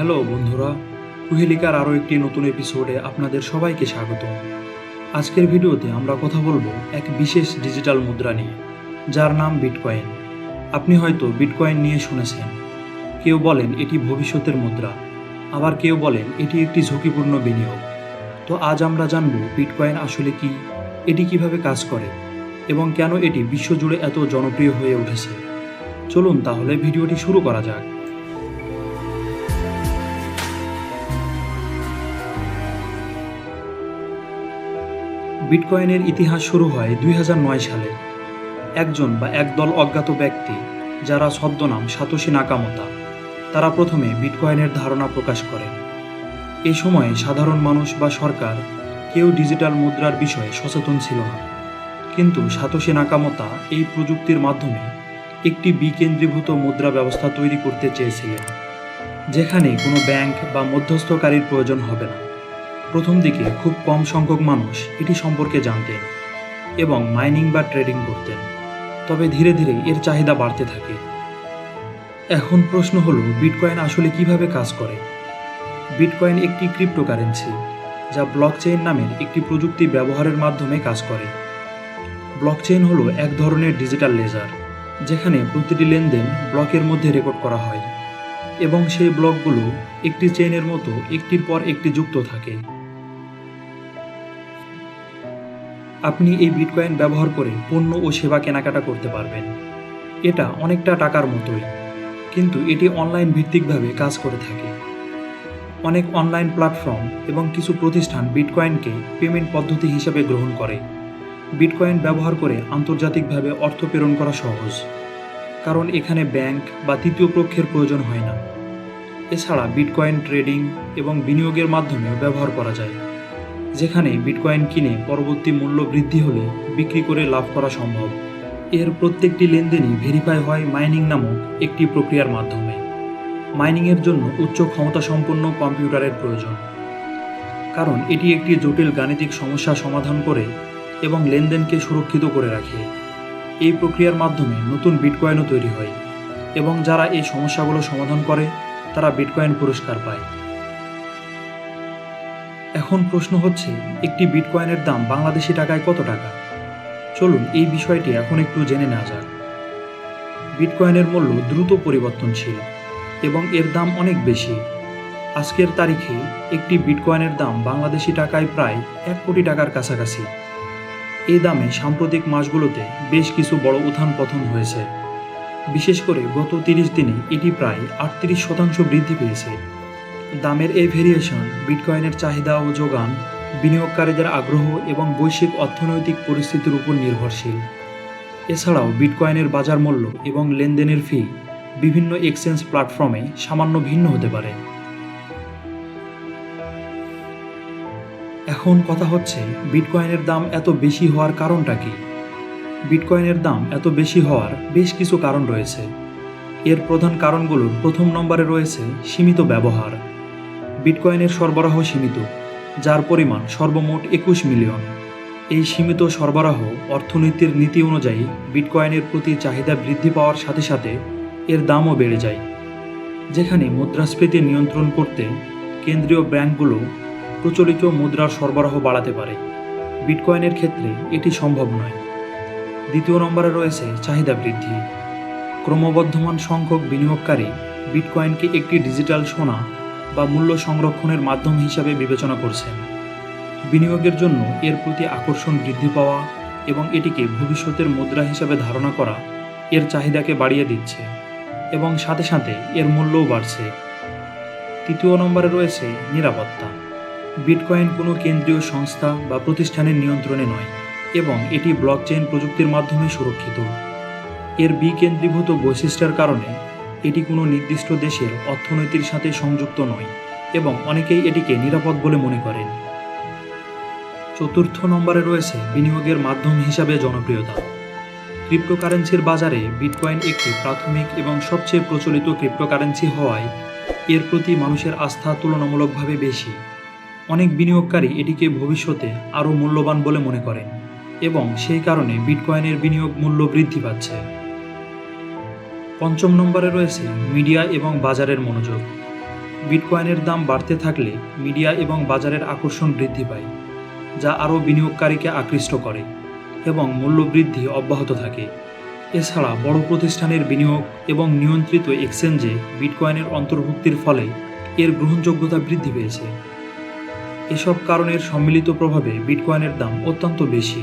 Hello বন্ধুরা, কুহেলিকার আরও একটি নতুন এপিসোডে আপনাদের সবাইকে স্বাগত। আজকের ভিডিওতে আমরা কথা বলব এক বিশেষ ডিজিটাল মুদ্রা নিয়ে, যার নাম বিটকয়েন আপনি হয়তো বিটকয়েন নিয়ে শুনেছেন। কেউ বলেন এটি ভবিষ্যতের মুদ্রা, আবার কেউ বলেন এটি একটি ঝুঁকিপূর্ণ বিনিয়োগ। তো আজ আমরা জানব বিটকয়েন আসলে কি, এটি কীভাবে কাজ করে, এবং কেন এটি বিশ্বজুড়ে এত জনপ্রিয় হয়ে উঠেছে। চলুন তাহলে ভিডিওটি শুরু করা যাক। বিটকয়েনের ইতিহাস শুরু হয় দুই হাজার নয় সালে। একজন বা একদল অজ্ঞাত ব্যক্তি, যারা ছদ্মনাম সাতোশি নাকামতা, তারা প্রথমে বিটকয়েনের ধারণা প্রকাশ করে। এই সময়ে সাধারণ মানুষ বা সরকার কেউ ডিজিটাল মুদ্রার বিষয়ে সচেতন ছিল না। কিন্তু সাতোশি নাকামতা এই প্রযুক্তির মাধ্যমে একটি বিকেন্দ্রীভূত মুদ্রা ব্যবস্থা তৈরি করতে চেয়েছিলেন, যেখানে কোনো ব্যাংক বা মধ্যস্থকারীর প্রয়োজন হবে না। প্রথম দিকে খুব কম সংখ্যক মানুষ এটি সম্পর্কে জানতেন এবং মাইনিং বা ট্রেডিং করতেন। তবে ধীরে ধীরে এর চাহিদা বাড়তে থাকে। এখন প্রশ্ন হলো, বিটকয়েন আসলে কীভাবে কাজ করে? বিটকয়েন একটি ক্রিপ্টোকারেন্সি, যা ব্লকচেইন নামের একটি প্রযুক্তি ব্যবহারের মাধ্যমে কাজ করে। ব্লকচেইন হলো এক ধরনের ডিজিটাল লেজার, যেখানে প্রতিটি লেনদেন ব্লকের মধ্যে রেকর্ড করা হয় এবং সেই ব্লকগুলো একটি চেইনের মতো একটির পর একটি যুক্ত থাকে। আপনি এই বিটকয়েন ব্যবহার করে পণ্য ও সেবা কেনাকাটা করতে পারবেন। এটা অনেকটা টাকার মতোই, কিন্তু এটি অনলাইন ভিত্তিকভাবে কাজ করে থাকে। অনেক অনলাইন প্ল্যাটফর্ম এবং কিছু প্রতিষ্ঠান বিটকয়েনকে পেমেন্ট পদ্ধতি হিসেবে গ্রহণ করে। বিটকয়েন ব্যবহার করে আন্তর্জাতিকভাবে অর্থ প্রেরণ করা সহজ, কারণ এখানে ব্যাংক বা তৃতীয় পক্ষের প্রয়োজন হয় না। এছাড়া বিটকয়েন ট্রেডিং এবং বিনিয়োগের মাধ্যমেও ব্যবহার করা যায়। যেখানে বিটকয়েন কিনে পরবর্তী মূল্য বৃদ্ধি হলে বিক্রি করে লাভ করা সম্ভব। এর প্রত্যেকটি লেনদেনই ভেরিফাই হয় মাইনিং নামক একটি প্রক্রিয়ার মাধ্যমে। মাইনিংয়ের জন্য উচ্চ ক্ষমতা সম্পন্ন কম্পিউটারের প্রয়োজন। কারণ এটি একটি জটিল গাণিতিক সমস্যা সমাধান করে এবং লেনদেনকে সুরক্ষিত করে রাখে। এই প্রক্রিয়ার মাধ্যমে নতুন বিটকয়েনও তৈরি হয় এবং যারা এই সমস্যাগুলো সমাধান করে, তারা বিটকয়েন পুরস্কার পায়। এখন প্রশ্ন হচ্ছে, একটি বিটকয়েনের দাম বাংলাদেশি টাকায় কত টাকা? চলুন, এই বিষয়টি এখন একটু জেনে নেওয়া যাক। বিটকয়েনের মূল্য দ্রুত পরিবর্তনশীল এবং এর দাম অনেক বেশি। আজকের তারিখে একটি বিটকয়েনের দাম বাংলাদেশি টাকায় প্রায় এক কোটি টাকার কাছাকাছি। এই দামে সাম্প্রতিক মাসগুলোতে বেশ কিছু বড় উত্থান পতন হয়েছে। বিশেষ করে গত তিরিশ দিনে এটি প্রায় আটত্রিশ শতাংশ বৃদ্ধি পেয়েছে। দামের এই ভেরিয়েশন বিটকয়েনের চাহিদা ও যোগান বিনিয়োগকারীদের আগ্রহ এবং বৈশ্বিক অর্থনৈতিক পরিস্থিতির উপর নির্ভরশীল। এছাড়াও বিটকয়েনের বাজার মূল্য এবং লেনদেনের ফি বিভিন্ন এক্সচেঞ্জ প্ল্যাটফর্মে সামান্য ভিন্ন হতে পারে। এখন কথা হচ্ছে বিটকয়েনের দাম এত বেশি হওয়ার কারণটা কি? বিটকয়েনের দাম এত বেশি হওয়ার বেশ কিছু কারণ রয়েছে। এর প্রধান কারণগুলোর প্রথম নম্বরে রয়েছে সীমিত ব্যবহার। বিটকয়েনের সরবরাহ সীমিত, যার পরিমাণ সর্বমোট একুশ মিলিয়ন। এই সীমিত সরবরাহ অর্থনীতির নীতি অনুযায়ী বিটকয়েনের প্রতি চাহিদা বৃদ্ধি পাওয়ার সাথে সাথে এর দামও বেড়ে যায়। যেখানে মুদ্রাস্ফীতি নিয়ন্ত্রণ করতে কেন্দ্রীয় ব্যাংকগুলো প্রচলিত মুদ্রার সরবরাহ বাড়াতে পারে। বিটকয়েনের ক্ষেত্রে এটি সম্ভব নয়। দ্বিতীয় নম্বরে রয়েছে চাহিদা বৃদ্ধি। ক্রমবর্ধমান সংখ্যক বিনিয়োগকারী বিটকয়েনকে একটি ডিজিটাল সোনা বা মূল্য সংরক্ষণের মাধ্যম হিসাবে বিবেচনা করছেন। বিনিয়োগের জন্য এর প্রতি আকর্ষণ বৃদ্ধি পাওয়া এবং এটিকে ভবিষ্যতের মুদ্রা হিসাবে ধারণা করা এর চাহিদাকে বাড়িয়ে দিচ্ছে এবং সাথে সাথে এর মূল্যও বাড়ছে। তৃতীয় নম্বরে রয়েছে নিরাপত্তা। বিটকয়েন কোনো কেন্দ্রীয় সংস্থা বা প্রতিষ্ঠানের নিয়ন্ত্রণে নয় এবং এটি ব্লকচেইন প্রযুক্তির মাধ্যমে সুরক্ষিত। এর বিকেন্দ্রীভূত বৈশিষ্ট্যের কারণে এটি কোনো নির্দিষ্ট দেশের অর্থনীতির সাথে সংযুক্ত নয় এবং অনেকেই এটিকে নিরাপদ বলে মনে করেন। চতুর্থ নম্বরে রয়েছে বিনিয়োগের মাধ্যম হিসাবে জনপ্রিয়তা। ক্রিপ্টোকারেন্সির বাজারে বিটকয়েন একটি প্রাথমিক এবং সবচেয়ে প্রচলিত ক্রিপ্টোকারেন্সি হওয়ায় এর প্রতি মানুষের আস্থা তুলনামূলকভাবে বেশি। অনেক বিনিয়োগকারী এটিকে ভবিষ্যতে আরও মূল্যবান বলে মনে করেন এবং সেই কারণে বিটকয়েনের বিনিয়োগ মূল্য বৃদ্ধি পাচ্ছে। পঞ্চম নম্বরে রয়েছে মিডিয়া এবং বাজারের মনোযোগ। বিটকয়েনের দাম বাড়তে থাকলে মিডিয়া এবং বাজারের আকর্ষণ বৃদ্ধি পায়, যা আরও বিনিয়োগকারীকে আকৃষ্ট করে এবং মূল্য বৃদ্ধি অব্যাহত থাকে। এছাড়া বড় প্রতিষ্ঠানের বিনিয়োগ এবং নিয়ন্ত্রিত এক্সচেঞ্জে বিটকয়েনের অন্তর্ভুক্তির ফলে এর গ্রহণযোগ্যতা বৃদ্ধি পেয়েছে। এসব কারণের সম্মিলিত প্রভাবে বিটকয়েনের দাম অত্যন্ত বেশি।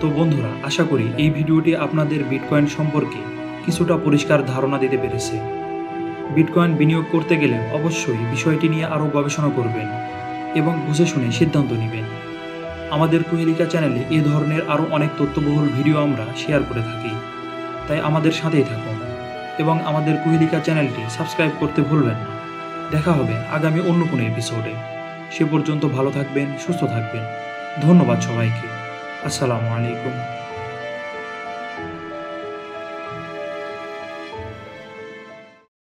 তো বন্ধুরা, আশা করি এই ভিডিওটি আপনাদের বিটকয়েন সম্পর্কে কিছুটা পরিষ্কার ধারণা দিতে পেরেছে। বিটকয়েন বিনিয়োগ করতে গেলে অবশ্যই বিষয়টি নিয়ে আরও গবেষণা করবেন এবং বুঝে শুনে সিদ্ধান্ত নেবেন। আমাদের কুহেলিকা চ্যানেলে এ ধরনের আরও অনেক তথ্যবহুল ভিডিও আমরা শেয়ার করে থাকি। তাই আমাদের সাথেই থাকুন এবং আমাদের কুহেলিকা চ্যানেলটি সাবস্ক্রাইব করতে ভুলবেন না। দেখা হবে আগামী অন্য কোনো এপিসোডে। সে পর্যন্ত ভালো থাকবেন, সুস্থ থাকবেন। ধন্যবাদ সবাইকে। আসসালামু আলাইকুম।